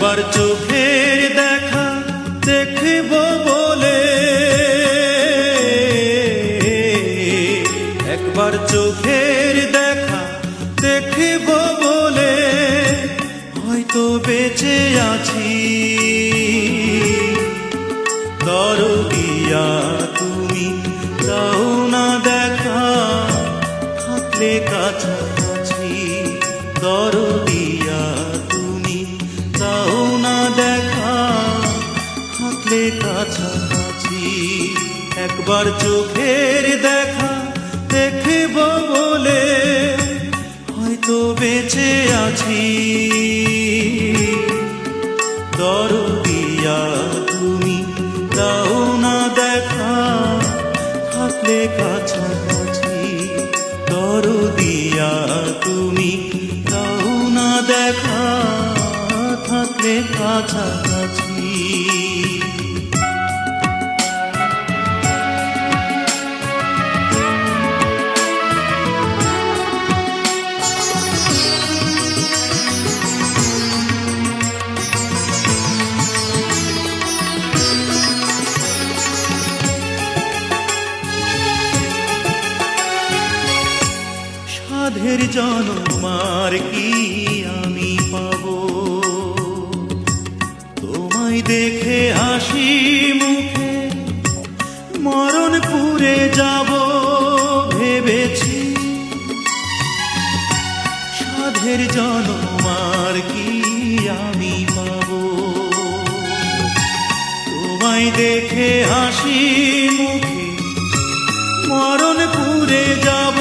একবার চোখের দেখা দেখব বলে। একবার চোখের দেখা দেখব বলে। হয়তো বেঁচে কাছাকাছি একবার চোখের দেখা দেখব বলে হয়তো বেঁচে আছি। দরদিয়া, তুমি দাও না দেখা, থাকলে কাছাকাছি। দরদিয়া, তুমি দাও না দেখা, থাকলে কাছাকাছি। সাধের জনমার কি আমি পাব? তোমায় দেখে হাসি মুখে মরণ পুরে যাব ভেবেছি। সাধের জনমার কি আমি পাব? তোমায় দেখে হাসি মুখে মরণ পুরে যাব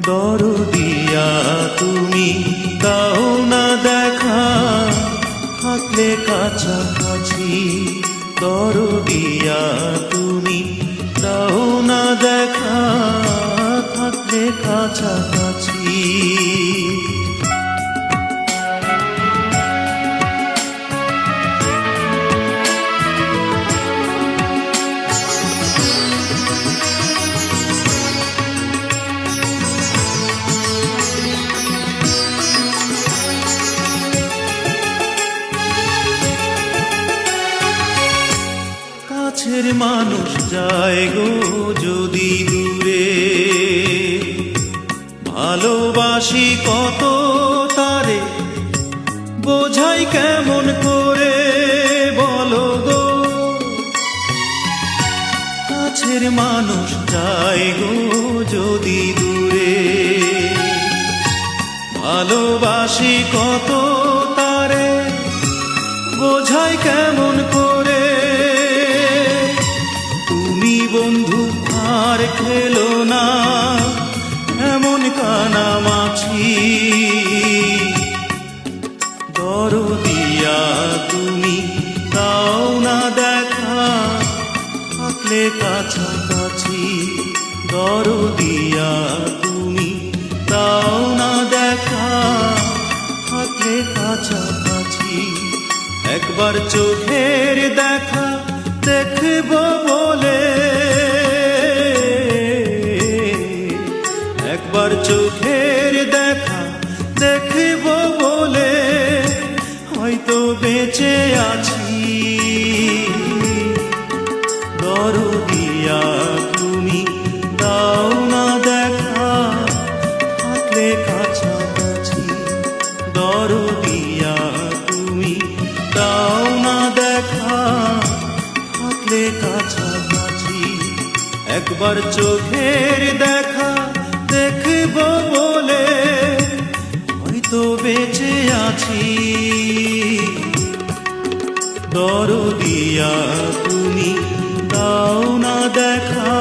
দরদিয়া তুমি দাও না দেখা থাকলে কাছাকাছি। দরদিয়া তুমি দাও না দেখা থাকলে কাছাকাছি। কাছের মানুষ যায় গো যদি দূরে। ভালোবাসি কত তারে, বোঝাই কেমন করে বলো গো। কাছের মানুষ যায় গো যদি দূরে। ভালোবাসি কত তারে, বোঝাই কেমন মাছি দরদিয়া তুমি তাও না দেখা, থাকলে কাছাকাছি। দরদিয়া তুমি তাও না দেখা, থাকলে কাছাকাছি। একবার চোখের দেখা দেখব বলে একবার চোখের দেখা দেখব বলে হয়তো বেঁচে আছি। দরদিয়া তুমি দাও না দেখা, থাকলে কাছাকাছি। দরদিয়া তুমি দাও না দেখা, থাকলে কাছাকাছি। একবার চোখের দেখা দরদিয়া তুমি দাও না দেখা।